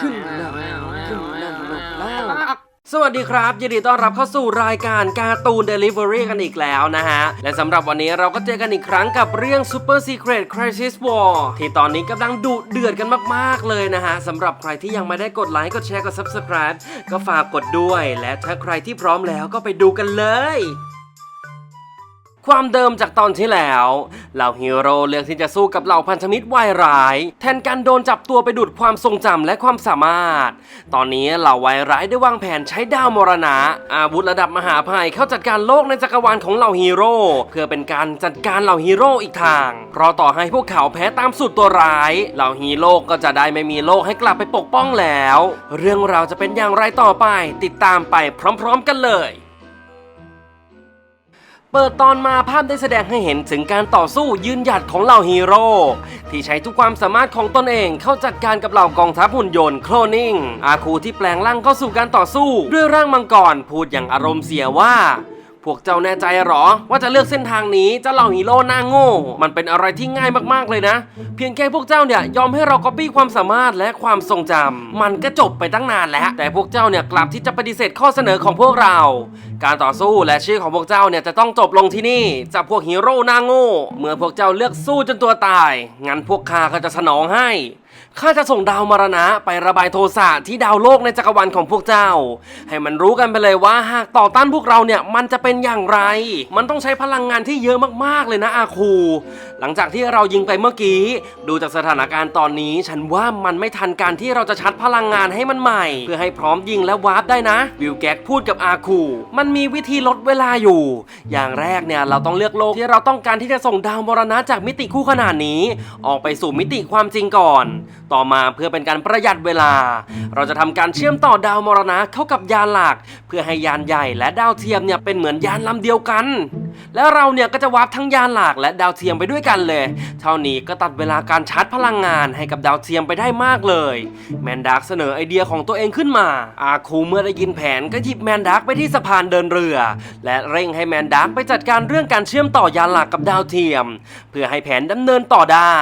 ขึ้นนั่งขึ้นนั่งลงแล้วสวัสดีครับ ยินดีต้อนรับเข้าสู่รายการการ์ตูน Delivery กันอีกแล้วนะฮะ และสำหรับวันนี้เราก็เจอกันอีกครั้งกับเรื่อง Super Secret Crisis War ที่ตอนนี้กำลังดุเดือดกันมากๆเลยนะฮะสำหรับใครที่ยังไม่ได้กดไลค์กดแชร์กด Subscribe ก็ฝากกดด้วย และถ้าใครที่พร้อมแล้วก็ไปดูกันเลย ความเดิมจากตอนที่แล้วเหล่าฮีโร่เลือกที่จะสู้กับเหล่าพันธมิตรวายร้าย แทนการโดนจับตัวไปดูดความทรงจำและความสามารถ ตอนนี้เหล่าวายร้ายได้วางแผนใช้ดาวมรณะ อาวุธระดับมหาภัยเข้าจัดการโลกในจักรวาลของเหล่าฮีโร่เพื่อเป็นการจัดการเหล่าฮีโร่อีกทาง เพราะต่อให้พวกเขาแพ้ตามสุดตัวร้าย เหล่าฮีโร่ก็จะได้ไม่มีโลกให้กลับไปปกป้องแล้ว เรื่องราวจะเป็นอย่างไรต่อไป ติดตามไปพร้อม ๆ กันเลย เปิดตอนมาภาพได้แสดงให้เห็นถึงการต่อสู้ยืนหยัดของเหล่าฮีโร่ที่ใช้ทุกความสามารถของตนเองเข้าจัดการกับเหล่ากองทัพหุ่นยนต์โคลนิงอาคูที่แปลงร่างเข้าสู่การต่อสู้ ด้วยร่างมังกรพูดอย่างอารมณ์เสียว่า พวกเจ้าแน่ใจหรอ ว่าจะเลือกเส้นทางนี้เจ้าเหล่าฮีโร่หน้าโง่ มันเป็นอะไรที่ง่ายมากๆเลยนะ เพียงแค่พวกเจ้าเนี่ยยอมให้เราก๊อปปี้ความสามารถและความทรงจำมันก็จบไปตั้งนานแล้ว แต่พวกเจ้าเนี่ยกลับที่จะปฏิเสธข้อเสนอของพวกเรา การต่อสู้และชื่อของพวกเจ้าเนี่ยจะต้องจบลงที่นี่จากพวกฮีโร่หน้าโง่ เมื่อพวกเจ้าเลือกสู้จนตัวตาย งั้นพวกข้าก็จะสนองให้ ข้าจะส่งดาวมรณะไประบายโทสะที่ดาวโลกในจักรวาลของพวกเจ้า ให้มันรู้กันไปเลยว่าหากต่อต้านพวกเราเนี่ยมันจะเป็นอย่างไร มันต้องใช้พลังงานที่เยอะมากๆเลยนะอาคู หลังจากที่เรายิงไปเมื่อกี้ ดูจากสถานการณ์ตอนนี้ ฉันว่ามันไม่ทันการที่เราจะชัดพลังงานให้มันใหม่ เพื่อให้พร้อมยิงและวาร์ปได้นะวิลแก๊กพูดกับอาคู มันมีวิธีลดเวลาอยู่ อย่างแรกเนี่ยเราต้องเลือกโลกที่เราต้องการที่จะส่งดาวมรณะจากมิติคู่ขนานนี้ ออกไปสู่มิติความจริงก่อนต่อมาเพื่อเป็นการประหยัดเวลา เราจะทำการเชื่อมต่อดาวมรณะเข้ากับยานหลัก เพื่อให้ยานใหญ่และดาวเทียมเนี่ยเป็นเหมือนยานลำเดียวกัน แล้วเราเนี่ยก็จะวาร์ปทั้งยานหลักและดาวเทียมไปด้วยกันเลย เท่านี้ก็ตัดเวลาการชาร์จพลังงานให้กับดาวเทียมไปได้มากเลย แมนดักเสนอไอเดียของตัวเองขึ้นมา อาคูเมื่อได้ยินแผนก็หยิบแมนดักไปที่สะพานเดินเรือ และเร่งให้แมนดักไปจัดการเรื่องการเชื่อมต่อยานหลักกับดาวเทียม เพื่อให้แผนดำเนินต่อได้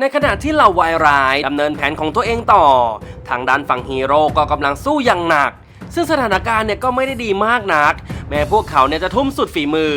ในขณะที่เหล่าวายร้ายดำเนินแผนของตัวเองต่อ ทางด้านฝั่งฮีโร่ก็กำลังสู้อย่างหนัก ซึ่งสถานการณ์เนี่ยก็ไม่ได้ดีมากนัก แม้พวกเขาเนี่ยจะทุ่มสุดฝีมือ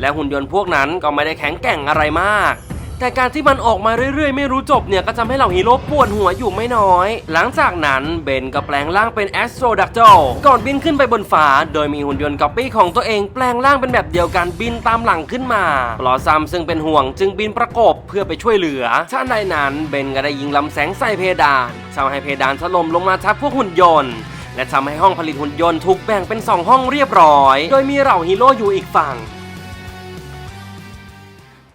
และหุ่นยนต์พวกนั้นก็ไม่ได้แข็งแกร่งอะไรมาก แต่การที่มันออกมาเรื่อยๆ ไม่รู้จบเนี่ยก็ทำให้เหล่าฮีโร่ปวดหัวอยู่ไม่น้อย หลังจากนั้นเบนก็แปลงร่างเป็นแอสโตรดักโจก่อนบินขึ้นไปบนฟ้าโดยมีหุ่นยนต์ก๊อปปี้ของตัวเองแปลงร่างเป็นแบบเดียวกันบินตามหลังขึ้นมาปลอซัมซึ่งเป็นห่วงจึงบินประกบเพื่อไปช่วยเหลือท่านใดนั้นเบนก็ได้ยิงลำแสงใส่เพดานทำให้เพดานถล่มลงมาทับพวกหุ่นยนต์และทำให้ห้องผลิตหุ่นยนต์ถูกแบ่งเป็น 2 ห้องเรียบร้อย โดยมีเหล่าฮีโร่อยู่อีกฝั่ง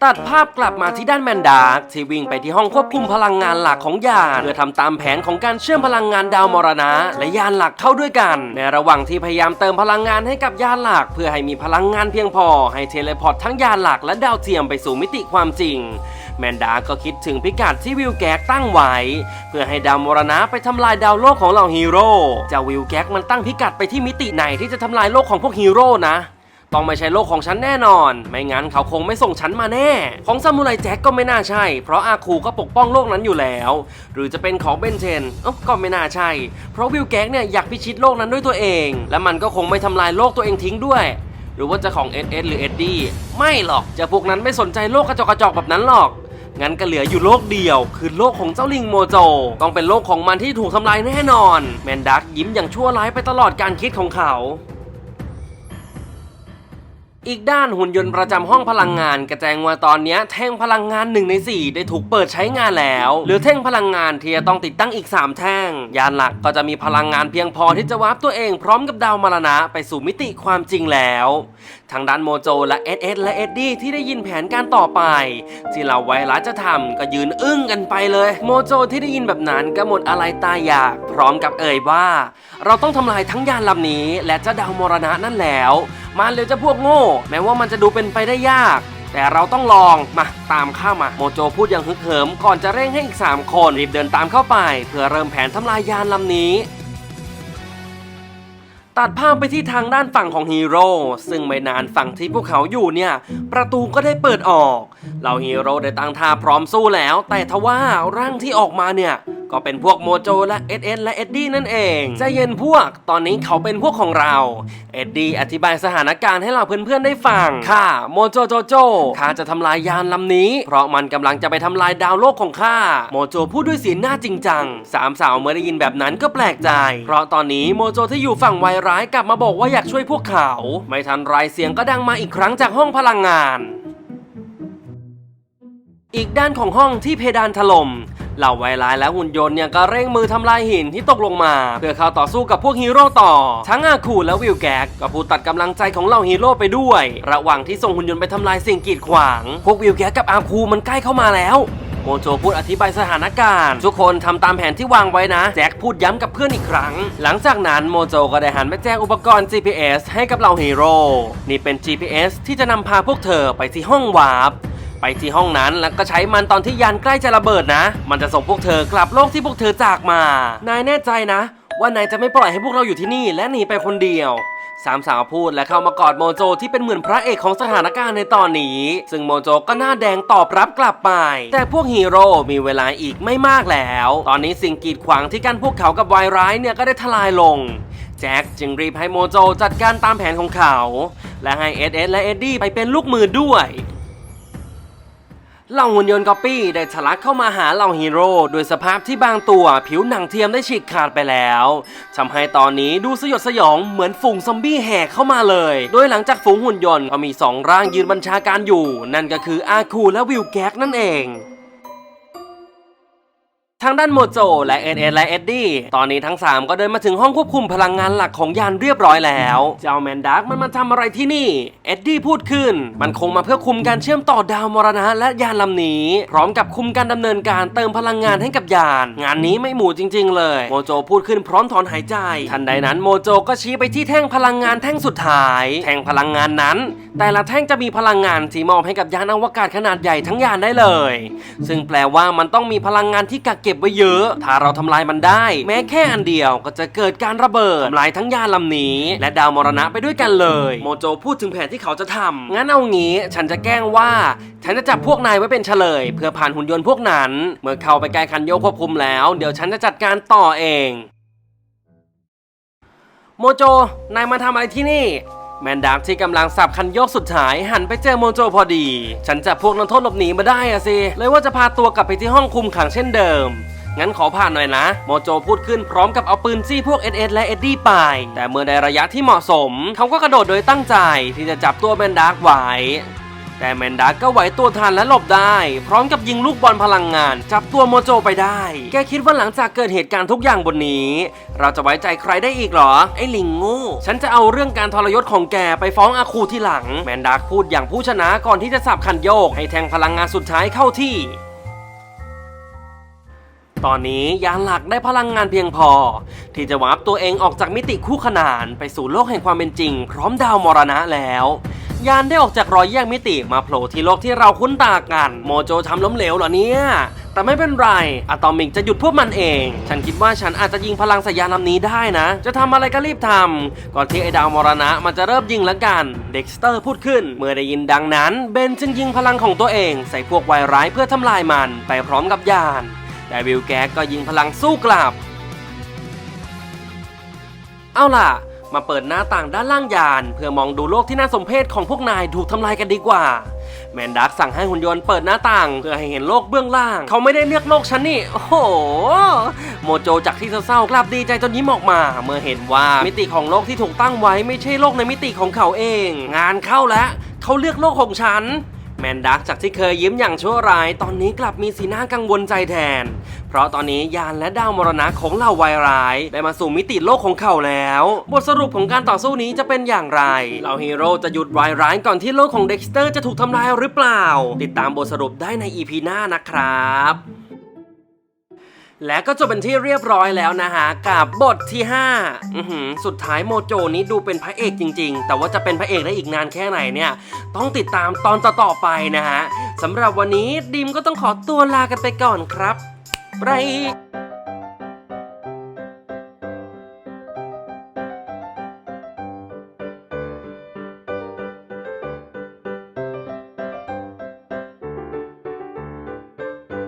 ตัดภาพกลับมาที่ด้านแมนดาร์กที่วิ่งไปที่ห้องควบคุมพลังงานหลักของยานเพื่อทำตามแผนของการเชื่อมพลังงานดาวมรณะ และยานหลักเข้าด้วยกัน ในระหว่างที่พยายามเติมพลังงานให้กับยานหลัก เพื่อให้มีพลังงานเพียงพอ ให้เทเลพอร์ตทั้งยานหลักและดาวเทียมไปสู่มิติความจริง แมนดาก็คิดถึงพิกัดที่วิลแก๊กตั้งไว้ เพื่อให้ดาวมรณะไปทำลายดาวโลกของเหล่าฮีโร่เจ้าวิลแก๊กมันตั้งพิกัดไปที่มิติไหนที่จะทำลายโลกของพวกฮีโร่นะ ต้องไม่ใช่โลกของฉันแน่นอน ไม่งั้นเขาคงไม่ส่งฉันมาแน่ ของซามูไรแจ็คก็ไม่น่าใช่ เพราะอาคูก็ปกป้องโลกนั้นอยู่แล้ว หรือจะเป็นของเบนเทนก็ไม่น่าใช่ เพราะวิลแก๊กเนี่ยอยากพิชิตโลกนั้นด้วยตัวเอง และมันก็คงไม่ทำลายโลกตัวเองทิ้งด้วย หรือว่าจะของเอสเอสหรือเอ็ดดี้ไม่หรอกจะพวกนั้นไม่สนใจโลกกระจกกระจกแบบนั้นหรอกงั้นก็เหลืออยู่โลกเดียว คือโลกของเจ้าลิงโมโจ ต้องเป็นโลกของมันที่ถูกทำลายแน่นอน แมนดักยิ้มอย่างชั่วร้ายไปตลอดการคิดของเขา อีกด้านหุ่นยนต์ประจำห้องพลังงานกระแจงว่าตอนนี้แท่งพลังงาน1ใน4 ได้ถูกเปิดใช้งานแล้วเหลือแท่งพลังงานที่จะต้องติดตั้งอีก 3 แท่ง ยานหลักก็จะมีพลังงานเพียงพอที่จะวาร์ปตัวเองพร้อมกับดาวมรณะไปสู่มิติความจริงแล้ว ทางด้านโมโจและเอสเอสและเอ็ดดี้ที่ได้ยินแผนการต่อไป ที่เราไวรัสจะทำก็ยืนอึ้งกันไปเลย โมโจที่ได้ยินแบบนั้นก็หมดอะไรตายอยาก พร้อมกับเอ่ยว่า เราต้องทำลายทั้งยานลำนี้ และเจ้าดาวมรณะนั่นแล้ว มาเร็วจะพวกโง่ แม้ว่ามันจะดูเป็นไปได้ยาก แต่เราต้องลองมาตามข้ามาโมโจพูดอย่างฮึกเหิม ก่อนจะเร่งให้อีก 3 คนรีบเดินตามเข้าไปเพื่อเริ่มแผนทำลายยานลำนี้ตัดภาพไปที่ทางด้านฝั่งของฮีโร่ซึ่งไม่นานฝั่งที่พวกเขาอยู่เนี่ย ประตูก็ได้เปิดออกเหล่าฮีโร่ได้ตั้งท่าพร้อมสู้แล้ว แต่ทว่าร่างที่ออกมาเนี่ย ก็เป็นพวกโมโจและเอ็ดเอ็ดและเอ็ดดี้นั่นเองใจเย็นพวก ตอนนี้เขาเป็นพวกของเรา เอ็ดดี้อธิบายสถานการณ์ให้เราเพื่อนๆได้ฟังข้าโมโจโจโจข้าจะทำลายยานลำนี้ เพราะมันกำลังจะไปทำลายดาวโลกของข้า โมโจพูดด้วยสีหน้าจริงจัง สามสาวเมื่อได้ยินแบบนั้นก็แปลกใจ เพราะตอนนี้โมโจที่อยู่ฝั่งวายร้ายกลับมาบอกว่าอยากช่วยพวกเขา ไม่ทันไรเสียงก็ดังมาอีกครั้งจากห้องพลังงาน อีกด้านของห้องที่เพดานถล่ม เหล่าไวร้ายและหุ่นยนต์เนี่ยก็เร่งมือทำลายหินที่ตกลงมา เพื่อเข้าต่อสู้กับพวกฮีโร่ต่อ ทั้งอาคูและวิลแกกก็พูดตัดกำลังใจของเหล่าฮีโร่ไปด้วย ระหว่างที่ส่งหุ่นยนต์ไปทำลายสิ่งกีดขวาง พวกวิลแกกกับอาคูมันใกล้เข้ามาแล้วโมโจพูดอธิบายสถานการณ์ ทุกคนทำตามแผนที่วางไว้นะ แจ็คพูดย้ำกับเพื่อนอีกครั้ง หลังจากนั้นโมโจก็ได้หันไปแจ้งอุปกรณ์ GPS ให้กับเหล่าฮีโร่นี่เป็น GPS ที่จะนำพาพวกเธอไปที่ห้องวาร์ป ไปที่ห้องนั้นแล้วก็ใช้มันตอนที่ยานใกล้จะระเบิดนะ มันจะส่งพวกเธอกลับโลกที่พวกเธอจากมา นายแน่ใจนะ ว่านายจะไม่ปล่อยให้พวกเราอยู่ที่นี่และหนีไปคนเดียวสามสาวพูดและเข้ามากอดโมโจที่เป็นเหมือนพระเอกของสถานการณ์ในตอนนี้ ซึ่งโมโจก็หน้าแดงตอบรับกลับไป แต่พวกฮีโร่มีเวลาอีกไม่มากแล้ว ตอนนี้สิ่งกีดขวางที่กั้นพวกเขากับวายร้ายเนี่ยก็ได้ทลายลง แจ็คจึงรีบให้โมโจจัดการตามแผนของเขา และให้เอสเอสและเอ็ดดี้ไปเป็นลูกมือด้วย เหล่าหุ่นยนต์ก๊อปปี้ได้ทะลักเข้ามาหาเหล่าฮีโร่โดยสภาพที่บางตัวผิวหนังเทียมได้ฉีกขาดไปแล้วทำให้ตอนนี้ดูสยดสยองเหมือนฝูงซอมบี้แห่เข้ามาเลย โดยหลังจากฝูงหุ่นยนต์ก็มีสองร่างยืนบัญชาการอยู่ นั่นก็คืออาคูและวิลแก๊กนั่นเอง ทางด้านโมโจและเอ็ดเอ็ดและเอ็ดดี้ตอนนี้ทั้ง 3 ก็เดินมาถึงห้องควบคุมพลังงานหลักของยานเรียบร้อยแล้ว เจ้าแมนดักมันมาทำอะไรที่นี่ เอ็ดดี้พูดขึ้น มันคงมาเพื่อคุมการเชื่อมต่อดาวมรณะและยานลำนี้ พร้อมกับคุมการดำเนินการเติมพลังงานให้กับยาน งานนี้ไม่หมู่จริง ๆ เลยโมโจพูดขึ้นพร้อมถอนหายใจ ทันใดนั้นโมโจก็ชี้ไปที่แท่งพลังงานแท่งสุดท้าย แท่งพลังงานนั้น แต่ละแท่งจะมีพลังงานที่มอบให้กับยานอวกาศขนาดใหญ่ทั้งยานได้เลย ซึ่งแปลว่ามันต้องมีพลังงานที่กักเก็บไว้เยอะ ถ้าเราทำลายมันได้ แม้แค่อันเดียวก็จะเกิดการระเบิดทำลายทั้งยานลำนี้ และดาวมรณะไปด้วยกันเลย โมโจพูดถึงแผนที่เขาจะทำงั้นเอางี้ฉันจะแกล้งว่า ฉันจะจับพวกนายไว้เป็นเฉลย เพื่อผ่านหุ่นยนต์พวกนั้น เมื่อเข้าไปใกล้คันโยกควบคุมแล้ว เดี๋ยวฉันจะจัดการต่อเอง โมโจ นายมาทำอะไรที่นี่ แมนดักที่กำลังสับคันโยกสุดท้ายหันไปเจอโมโจพอดี ฉันจับพวกนักโทษหลบหนีมาได้อะสิ เลยว่าจะพาตัวกลับไปที่ห้องคุมขังเช่นเดิม งั้นขอผ่านหน่อยนะ โมโจพูดขึ้นพร้อมกับเอาปืนจี้พวกเอ็ดเอ็ดและเอ็ดดี้ไป แต่เมื่อในระยะที่เหมาะสม เขาก็กระโดดโดยตั้งใจที่จะจับตัวแมนดาร์กไว้ แต่แมนดักก็ไหวตัวทันและหลบได้ พร้อมกับยิงลูกบอลพลังงาน จับตัวโมโจไปได้ แกคิดว่าหลังจากเกิดเหตุการณ์ทุกอย่างบนนี้ เราจะไว้ใจใครได้อีกหรอ ไอ้ลิงง่ฉันจะเอาเรื่องการทรยศของแกไปฟ้องอาคูที่หลัง แมนดักพูดอย่างผู้ชนะก่อนที่จะสับคันโยก ให้แทงพลังงานสุดท้ายเข้าที่ตอนนี้ยานหลักได้พลังงานเพียงพอ ที่จะวาร์ปตัวเองออกจากมิติคู่ขนานไปสู่โลกแห่งความเป็นจริง พร้อมดาวมรณะแล้ว ยานได้ออกจากรอยแยกมิติมาโผล่ที่โลกที่เราคุ้นตากัน โมโจทำล้มเหลวเหรอเนี่ย แต่ไม่เป็นไร อะตอมิกจะหยุดพวกมันเอง ฉันคิดว่าฉันอาจจะยิงพลังสยานลำนี้ได้นะ จะทำอะไรก็รีบทำก่อนที่ไอ้ดาวมรณะมันจะเริ่มยิงแล้วกัน เด็กสเตอร์พูดขึ้น เมื่อได้ยินดังนั้น เบนจึงยิงพลังของตัวเอง ใส่พวกวายร้ายเพื่อทำลายมันไปพร้อมกับยาน แต่วิลแกกก็ยิงพลังสู้กลับ เอาล่ะ มาเปิดหน้าต่างด้านล่างยาน เพื่อมองดูโลกที่น่าสมเพชของพวกนายถูกทำลายกันดีกว่าแมนดักสั่งให้หุ่นยนต์เปิดหน้าต่าง เพื่อให้เห็นโลกเบื้องล่าง เขาไม่ได้เลือกโลกฉันนี่ โอ้โห โมโจจากที่เศร้าๆกลับดีใจจนยิ้มออกมา เมื่อเห็นว่ามิติของโลกที่ถูกตั้งไว้ไม่ใช่โลกในมิติของเขาเอง งานเข้าแล้วเขาเลือกโลกของฉัน แมนดักจากที่เคยยิ้มอย่างชั่วร้าย ตอนนี้กลับมีสีหน้ากังวลใจแทน เพราะตอนนี้ยานและดาวมรณะของเหล่าวายร้าย ได้มาสู่มิติโลกของเขาแล้ว บทสรุปของการต่อสู้นี้จะเป็นอย่างไร เหล่าฮีโร่จะหยุดวายร้ายก่อนที่โลกของเด็กสเตอร์จะถูกทำลายหรือเปล่า ติดตามบทสรุปได้ในอีพีหน้านะครับ และก็จบเป็นที่เรียบร้อยแล้วนะฮะกับบทที่ 5 อื้อหือสุดท้ายโมโจนี้ดูเป็นพระเอกจริง ๆ แต่ว่าจะเป็นพระเอกได้อีกนานแค่ไหนเนี่ย ต้องติดตามตอนต่อๆไปนะฮะสำหรับวันนี้ดิมก็ต้องขอตัวลากันไปก่อนครับบาย